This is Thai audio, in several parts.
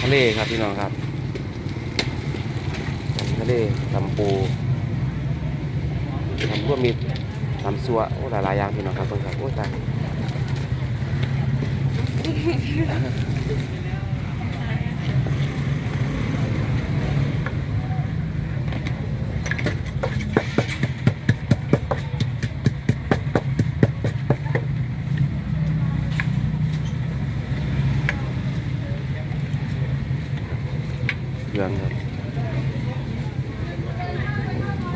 ทะเลครับพี่น้องครับยำทะเลตำปูทำพวกมีตำซัวโอ้หลายๆอย่างพี่น้องครับเพิ่งครับโอ้ตาย รื่องครับ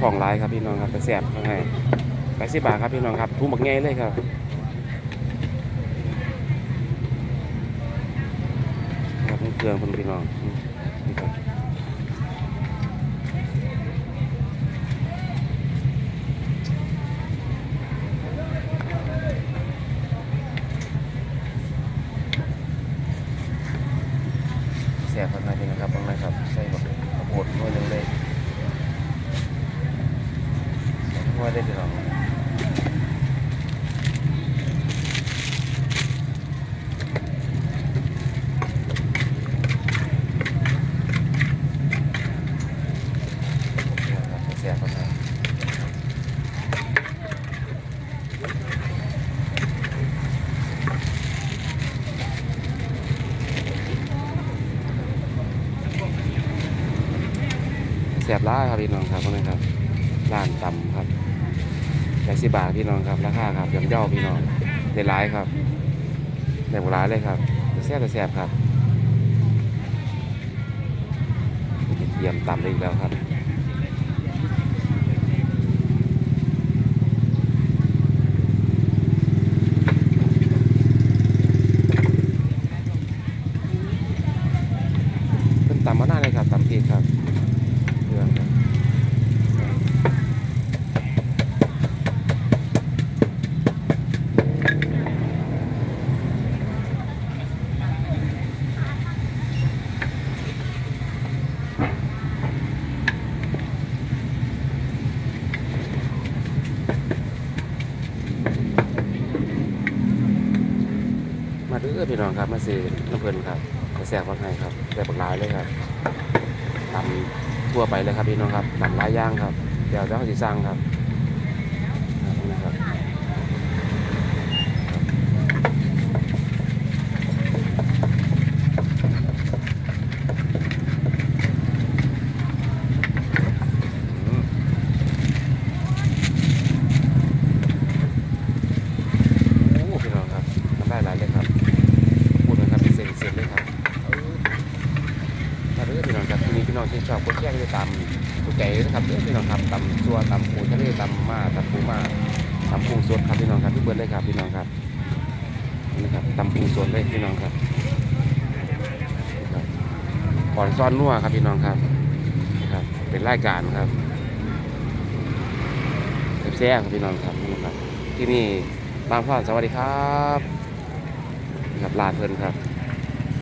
ของร้ายครับพี่น้องครับแต่แสบข้างในแปดสิบบาทครับพี่น้องครับทุ่มบักไงเลยครับครับเครื่องคนพี่น้องนี่ครับแสบข้างในพี่นะครับข้างใน ข้าวดหน่งเลยสองงวยเลยพี่น้อง เสียคนนั้น เสียบร้ายครับพี่น้องครับนี้ครับร้านต่ำครับแปดสิบบาทพี่น้องครับราคาครับย่อมย่าพี่น้องได้ร้ายครับได้บุร้ายเลยครับเสียบแต่เสียบครับเยี่ยมต่ำอีกแล้วครับเป็นตำมาหน้ายครับตำพริกครับเครื่องครับ มาเด้อพี่น้องครับ มาซื้อน้ำเพลินครับมาแสบักไห้ครับแสกบักหลายเลยครับตำทั่วไปเลยครับพี่น้องครับตำหลายย่างครับเดี๋ยวเจ้าสิสร้างครับ อืมโอ้พี่น้องครับมันได้หลายเลยครับพูดเลยครับเป็นเศษเศษเลยครับถ้าเรื่องพี่น้องครับที่นี่พี่น้องที่ชอบกด แจ้งจะตามตัวใจนะครับเด้อพี่น้องครับตำตัวตำปูทะเลตำมาตำปูมาตำปูสดครับพี่น้องครับพี่เบิร์ดเลยครับพี่น้องครับนี่นะครับตำปูสดเลยพี่น้องครับนี่ครับก่อนซ้อนนัวครับพี่น้องครับนี่ครับเป็นรายการครับแซ่บครับพี่น้องครับนี่ครับที่นี่บางพลาดสวัสดีครับนี่ครับลาเพลินครับ